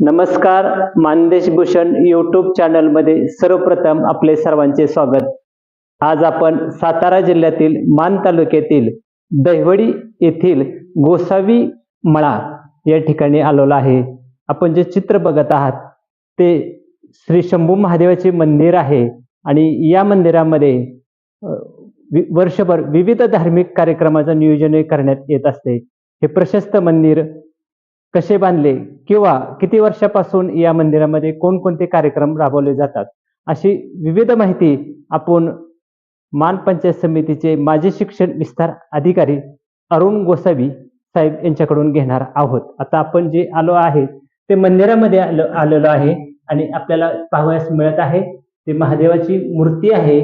नमस्कार मानदेश भूषण यूट्यूब चॅनलमध्ये सर्वप्रथम आपले सर्वांचे स्वागत. आज आपण सातारा जिल्ह्यातील मान तालुक्यातील दहिवडी येथील गोसावी मळा या ठिकाणी आलेलो आहे. आपण जे चित्र बघत आहात ते श्री शंभू महादेवाचे मंदिर आहे आणि या मंदिरामध्ये वि- वर्षभर विविध धार्मिक कार्यक्रमाचं नियोजन करण्यात येत असते. हे प्रशस्त मंदिर कसे बांधले किंवा किती वर्षापासून या मंदिरामध्ये कोणकोणते कार्यक्रम राबवले जातात? अशी विविध माहिती आपण मान पंचायत समितीचे माजी शिक्षण विस्तार अधिकारी अरुण गोसावी साहेब यांच्याकडून घेणार आहोत. आता आपण जे आलो आहे ते मंदिरामध्ये आलो आलेलो आहे आणि आपल्याला पाहावयास मिळत आहे. ते महादेवाची मूर्ती आहे.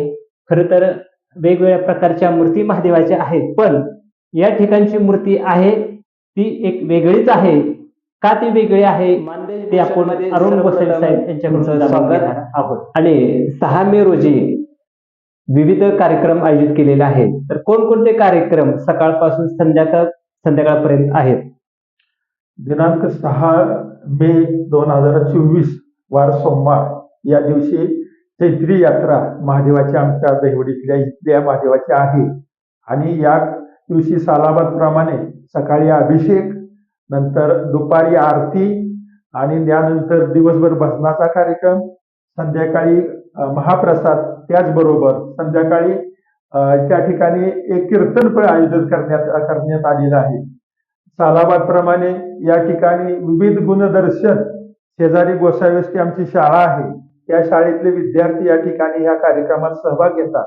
खर तर वेगवेगळ्या प्रकारच्या मूर्ती महादेवाच्या आहेत पण या ठिकाणची मूर्ती आहे ती एक वेगळीच आहे. का ती वेगळी आहे? ते आपण अरुण गोसावी साहेब यांच्याकडून आहोत. आणि सहा मे रोजी विविध कार्यक्रम आयोजित केलेले आहेत. तर कोणकोणते कार्यक्रम सकाळपासून संध्याकाळ संध्याकाळपर्यंत आहेत? दिनांक सहा मे दोन हजार चोवीस वार सोमवार. या दिवशी चैत्री यात्रा महादेवाची आमच्या दहिवडीतल्या इथल्या महादेवाची आहे. आणि या दिवशी सालाबाद प्रमाणे सकाळी अभिषेक नंतर दुपारी आरती आणि त्यानंतर दिवसभर भजनाचा कार्यक्रम संध्याकाळी महाप्रसाद त्याचबरोबर संध्याकाळी त्या ठिकाणी एक कीर्तन पण आयोजित करण्यात करण्यात आलेलं आहे. सालाबाद प्रमाणे या ठिकाणी विविध गुणदर्शन शेजारी गोसावी आमची शाळा आहे. त्या शाळेतले विद्यार्थी या ठिकाणी या कार्यक्रमात सहभाग घेतात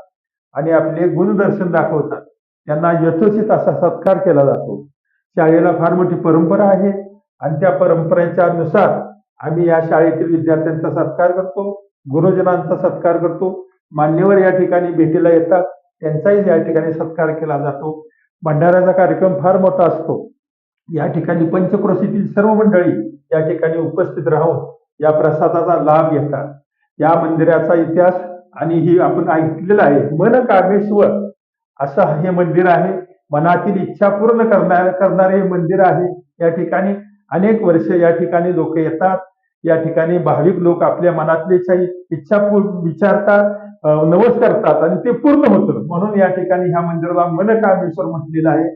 आणि आपले गुणदर्शन दाखवतात. त्यांना यथोचित असा सत्कार केला जातो. शाळेला फार मोठी परंपरा आहे. आणि त्या परंपरेच्या नुसार आम्ही या शाळेतील विद्यार्थ्यांचा सत्कार करतो. गुरुजनांचा सत्कार करतो. मान्यवर या ठिकाणी भेटीला येतात. त्यांचाही या ठिकाणी सत्कार केला जातो. भंडाऱ्याचा कार्यक्रम फार मोठा असतो. या ठिकाणी पंचक्रोशीतील सर्व मंडळी या ठिकाणी उपस्थित राहून या प्रसादाचा लाभ घेतात. या मंदिराचा इतिहास आणि ही आपण ऐकलेलं आहे. मन कामेश्वर असं हे मंदिर आहे. मनातील इच्छा पूर्ण करणार करणारे हे मंदिर आहे. या ठिकाणी अनेक वर्ष या ठिकाणी लोक येतात. या ठिकाणी भाविक लोक आपल्या मनातली इच्छा पूर्ण विचारतात नवस करतात आणि ते पूर्ण होतं. म्हणून या ठिकाणी ह्या मंदिराला मनकामेश्वर म्हटलेलं आहे.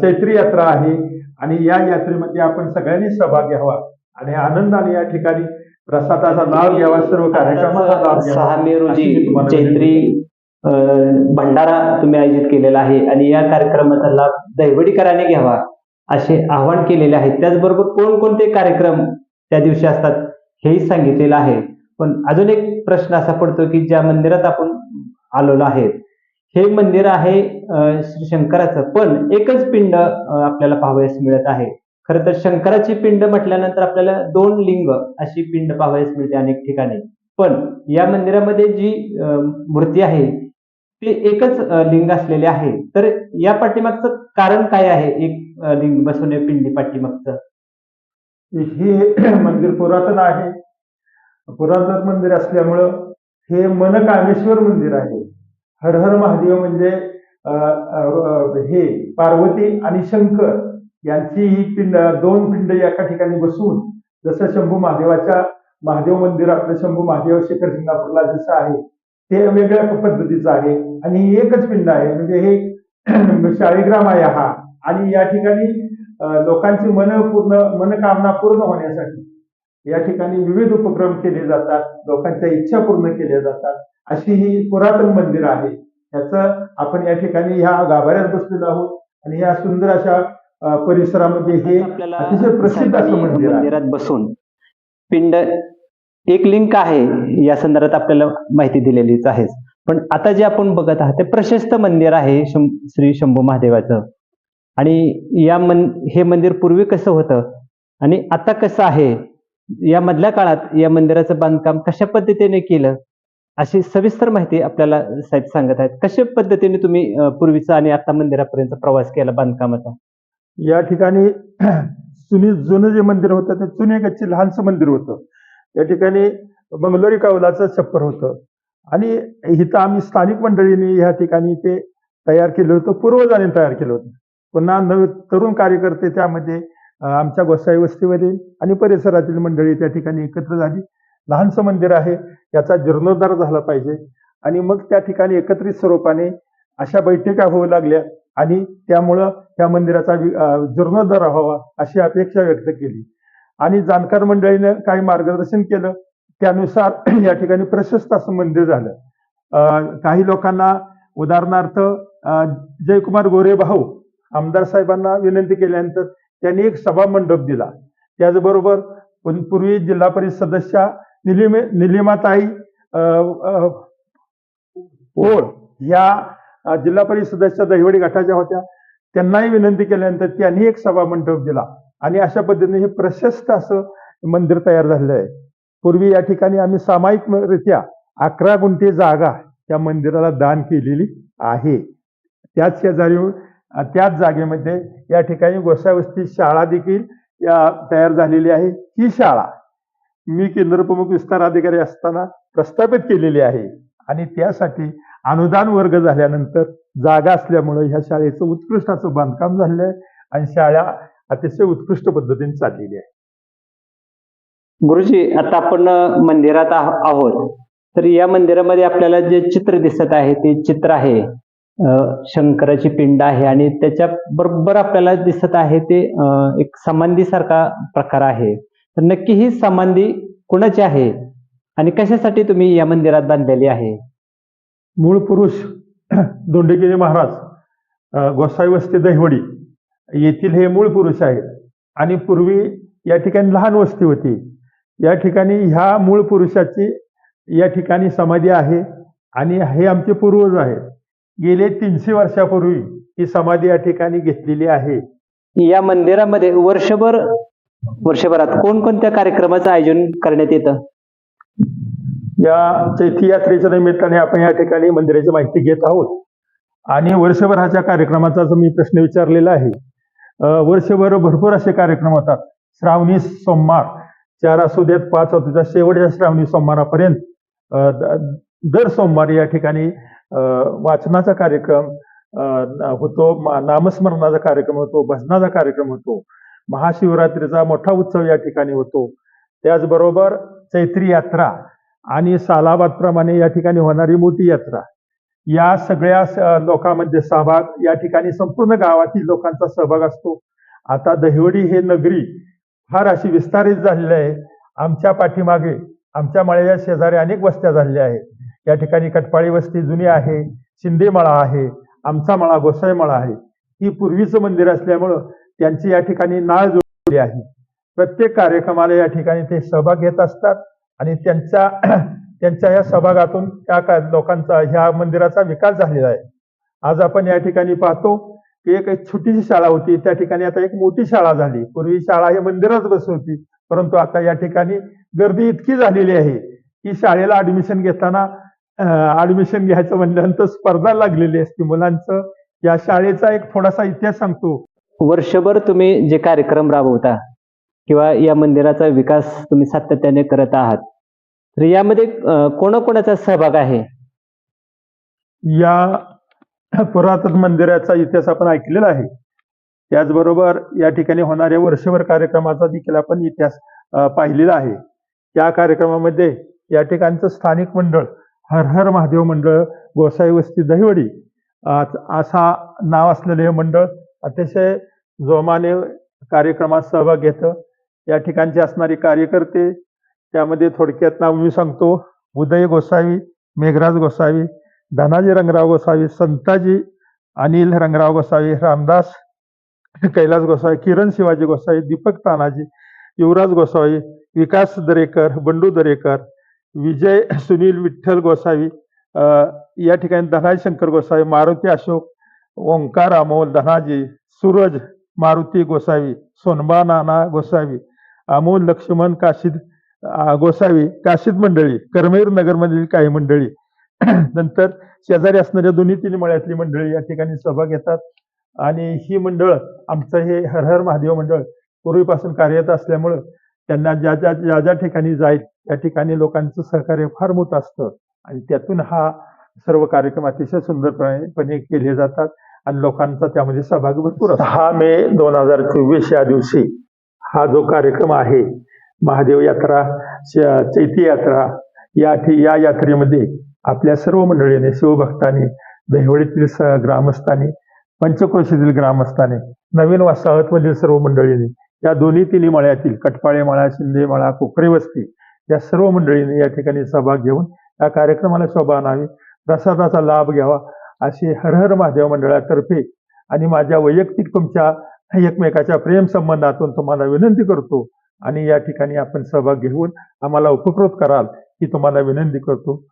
चैत्री यात्रा आहे आणि या यात्रेमध्ये आपण सगळ्यांनी सहभाग घ्यावा आणि आनंदाने या ठिकाणी प्रसादाचा लाभ घ्यावा सर्व कार्यक्रमाचा लाभ घ्यावा. सहा मे रोजी चैत्री भंडारा तुम्ही आयोजित केलेला आहे आणि या कार्यक्रमाचा लाभ दैवडीकराने घ्यावा असे आवाहन केलेले आहे. त्याचबरोबर कोणकोणते कार्यक्रम त्या दिवशी असतात हेही सांगितलेलं आहे. पण अजून एक प्रश्न असा पडतो की ज्या मंदिरात आपण आलेलो आहे हे मंदिर आहे श्री शंकराचं. पण एकच पिंड आपल्याला पाहावयास मिळत आहे. खरं तर शंकराची पिंड म्हटल्यानंतर आपल्याला दोन लिंग अशी पिंड पाहावयास मिळते अनेक ठिकाणी. पण या मंदिरामध्ये जी मूर्ती आहे ते एकच लिंग असलेले आहे. तर या पाठीमागचं कारण काय आहे? एक लिंग बसवणे पिंडी पाठीमागचं. हे मंदिर पुरातन आहे. पुरातन मंदिर असल्यामुळं हे मन कामेश्वर मंदिर आहे. हर हर महादेव म्हणजे हे पार्वती आणि शंकर यांची ही पिंड दोन पिंड एका ठिकाणी बसून जसं शंभू महादेवाच्या महादेव मंदिर आपलं शंभू महादेव शिखर सिंगापूरला जसं आहे ते वेगळ्या पद्धतीचं आहे. आणि ही एकच पिंड आहे. म्हणजे हे शाळीग्राम आहे हा. आणि या ठिकाणी लोकांची मन पूर्ण मनकामना पूर्ण होण्यासाठी या ठिकाणी विविध उपक्रम केले जातात. लोकांच्या इच्छा पूर्ण केल्या जातात. अशी ही पुरातन मंदिर आहे याचं आपण या ठिकाणी ह्या गाभाऱ्यात बसलेलो आहोत. आणि या सुंदर अशा परिसरामध्ये हे अतिशय प्रसिद्ध असं मंदिर आहे. मंदिरात बसून पिंड एक लिंक आहे. या संदर्भात आपल्याला माहिती दिलेलीच आहे. पण आता जे आपण बघत आहात ते प्रशस्त मंदिर आहे शं- श्री शंभू महादेवाचं. आणि या मन हे मंदिर पूर्वी कसं होतं? आणि आता कसं आहे? या मधल्या काळात या मंदिराचं बांधकाम कशा पद्धतीने केलं? अशी सविस्तर माहिती आपल्याला साहेब सांगत आहेत. कशा पद्धतीने तुम्ही पूर्वीचा आणि आता मंदिरापर्यंत प्रवास केला बांधकामाचा? या ठिकाणी जुने जुनं जे मंदिर होतं ते चुने गच्ची लहानसं मंदिर होतं. या ठिकाणी बंगलोरी कौलाचं छप्पर होतं. आणि इथं आम्ही स्थानिक मंडळींनी ह्या ठिकाणी ते तयार केलं होतं पूर्वजाने तयार केलं होतं. पुन्हा नव तरुण कार्यकर्ते त्यामध्ये आमच्या गोसाई वस्तीवरील आणि परिसरातील मंडळी त्या ठिकाणी एकत्र झाली. लहानसं मंदिर आहे याचा जीर्णोद्धार झाला पाहिजे. आणि मग त्या ठिकाणी एकत्रित स्वरूपाने अशा बैठका होऊ लागल्या आणि त्यामुळं त्या मंदिराचा जीर्णोद्धार व्हावा अशी अपेक्षा व्यक्त केली. आणि जाणकार मंडळीनं काही मार्गदर्शन केलं. त्यानुसार या ठिकाणी प्रशस्त असं मंदिर झालं. काही लोकांना उदाहरणार्थ जयकुमार गोरे भाऊ आमदार साहेबांना विनंती केल्यानंतर त्यांनी एक सभा मंडप दिला. त्याचबरोबर पूर्वी पूर्वी जिल्हा परिषद सदस्या निलिमे निलिमाताई ओळ या जिल्हा परिषद सदस्य दहिवडी गटाच्या होत्या. त्यांनाही विनंती केल्यानंतर त्यांनी एक सभा मंडप दिला. आणि अशा पद्धतीने हे प्रशस्त असं मंदिर तयार झालेलं आहे. पूर्वी या ठिकाणी आम्ही सामायिकरित्या अकरा गुंठे जागा त्या मंदिराला दान केलेली आहे. त्याच शेजारी त्याच जागेमध्ये या ठिकाणी गोसावस्ती शाळा देखील या तयार झालेली आहे. ही शाळा मी केंद्रप्रमुख विस्तार अधिकारी असताना प्रस्थापित केलेली आहे. आणि त्यासाठी अनुदान वर्ग झाल्यानंतर जागा असल्यामुळे ह्या शाळेचं उत्कृष्टाचं बांधकाम झालेलं आहे. आणि शाळा अतिशय उत्कृष्ट पद्धतीने चाललेली आहे. गुरुजी आता आपण मंदिरात आह- आहोत. तर या मंदिरामध्ये आपल्याला जे चित्र दिसत आहे ते चित्र आहे शंकराची पिंड आहे आणि त्याच्या बरोबर आपल्याला दिसत आहे ते एक समाधी सारखा प्रकार आहे. तर नक्की ही समाधी कुणाची आहे आणि कशासाठी तुम्ही या मंदिरात बांधलेली आहे? मूळ पुरुष दोंडेगिरी महाराज गोसाई वस्ती दहिवडी येथील हे मूळ पुरुष आहेत. आणि पूर्वी या ठिकाणी लहान वस्ती होती. या ठिकाणी ह्या मूळ पुरुषाची या ठिकाणी समाधी आहे. आणि हे आमचे पूर्वज आहेत. गेले तीनशे वर्षापूर्वी ही समाधी या ठिकाणी घेतलेली आहे. या मंदिरामध्ये वर्षभर वर्षभरात कोणकोणत्या कार्यक्रमाचं आयोजन करण्यात येतं? या चैती यात्रेच्या निमित्ताने आपण या ठिकाणी मंदिराची माहिती घेत आहोत. आणि वर्षभराच्या कार्यक्रमाचा जो मी प्रश्न विचारलेला आहे वर्षभर भरपूर असे कार्यक्रम होतात. श्रावणी सोमवार. चार असू देत पाच असू शेवटच्या श्रावणी सोमवारापर्यंत द- दर सोमवारी या ठिकाणी वाचनाचा कार्यक्रम होतो. मा- नामस्मरणाचा कार्यक्रम होतो भजनाचा कार्यक्रम होतो. महाशिवरात्रीचा मोठा उत्सव या ठिकाणी होतो. त्याचबरोबर चैत्री यात्रा आणि सालाबादप्रमाणे या ठिकाणी होणारी मोठी यात्रा. या सगळ्या लोकांमध्ये सहभाग या ठिकाणी संपूर्ण गावातील लोकांचा सहभाग असतो. आता दहिवडी हे नगरी फार अशी विस्तारित झालेली आहे. आमच्या पाठीमागे आमच्या मळ्याच्या शेजारी अनेक वस्त्या झालेल्या आहेत. या ठिकाणी कटपाळी वस्ती जुनी आहे शिंदे मळा आहे आमचा मळा गोसाई मळा आहे. ही पूर्वीचं मंदिर असल्यामुळं त्यांची या ठिकाणी नाळ जोडली आहे. प्रत्येक कार्यक्रमाला या ठिकाणी ते सहभाग घेत असतात आणि त्यांच्या त्यांच्या या सहभागातून त्या का लोकांचा ह्या मंदिराचा विकास झालेला आहे. आज आपण या ठिकाणी पाहतो की एक छोटीशी शाळा होती. त्या ठिकाणी आता एक मोठी शाळा झाली. पूर्वी शाळा हे मंदिरात बस होती परंतु आता या ठिकाणी गर्दी इतकी झालेली आहे की शाळेला ऍडमिशन घेताना ऍडमिशन घ्यायचं म्हणल्यानंतर स्पर्धा लागलेली असते मुलांचं. या शाळेचा एक थोडासा इतिहास सांगतो. वर्षभर तुम्ही जे कार्यक्रम राबवता किंवा या मंदिराचा विकास तुम्ही सातत्याने करत आहात तर यामध्ये कोणाकोणाचा सहभाग आहे? या पुरातन मंदिराचा इतिहास आपण ऐकलेला आहे. त्याचबरोबर या ठिकाणी होणाऱ्या वर्षभर कार्यक्रमाचा देखील आपण इतिहास पाहिलेला आहे. या कार्यक्रमामध्ये या ठिकाणचं स्थानिक मंडळ हर हर महादेव मंडळ गोसाई वस्ती दहिवडी असा नाव असलेलं हे मंडळ अतिशय जोमाने कार्यक्रमात सहभाग घेतं. या ठिकाणचे असणारे कार्यकर्ते त्यामध्ये थोडक्यात नाव मी सांगतो. उदय गोसावी मेघराज गोसावी धनाजी रंगराव गोसावी संताजी अनिल रंगराव गोसावी रामदास कैलास गोसावी किरण शिवाजी गोसावी दीपक तानाजी युवराज गोसावी विकास दरेकर बंडू दरेकर विजय सुनील विठ्ठल गोसावी या ठिकाणी धनाजी शंकर गोसावी मारुती अशोक ओंकार अमोल धनाजी सूरज मारुती गोसावी सोनबा नाना गोसावी अमोल लक्ष्मण काशीद गोसावी काशीद मंडळी कर्मवीर नगरमधील काही मंडळी. नंतर शेजारी असणाऱ्या दोन्ही तीन मळ्यातली मंडळी या ठिकाणी सहभाग घेतात. आणि ही मंडळ आमचं हे हर हर महादेव मंडळ पूर्वीपासून कार्यरत असल्यामुळं त्यांना ज्या ज्या ज्या ज्या ठिकाणी जाईल त्या ठिकाणी लोकांचं सहकार्य फार मोठं असतं. आणि त्यातून हा सर्व कार्यक्रम अतिशय सुंदरपणे केले जातात आणि लोकांचा त्यामध्ये सहभाग भरपूर असतो. मे दोन हजार चोवीस या दिवशी हा जो कार्यक्रम आहे महादेव यात्रा चैती यात्रा या ठि- या यात्रेमध्ये आपल्या सर्व मंडळीने शिवभक्तांनी दहिवडीतील स- ग्रामस्थांनी पंचक्रोशीतील ग्रामस्थांनी नवीन वसाहतमधील सर्व मंडळींनी या दोन्ही तिन्ही मळ्यातील कटपाळे मळा शिंदे मळा कोकरे वस्ती या सर्व मंडळींनी या ठिकाणी सहभाग घेऊन या कार्यक्रमाला शोभा आणावी प्रसादाचा लाभ घ्यावा अशी हर हर महादेव मंडळातर्फे आणि माझ्या वैयक्तिक तुमच्या एकमेकाच्या प्रेम संबंधातून तुम्हाला विनंती करतो. आणि या ठिकाणी आपण सहभाग घेऊन आम्हाला उपकृत कराल ही तुम्हाला विनंती करतो.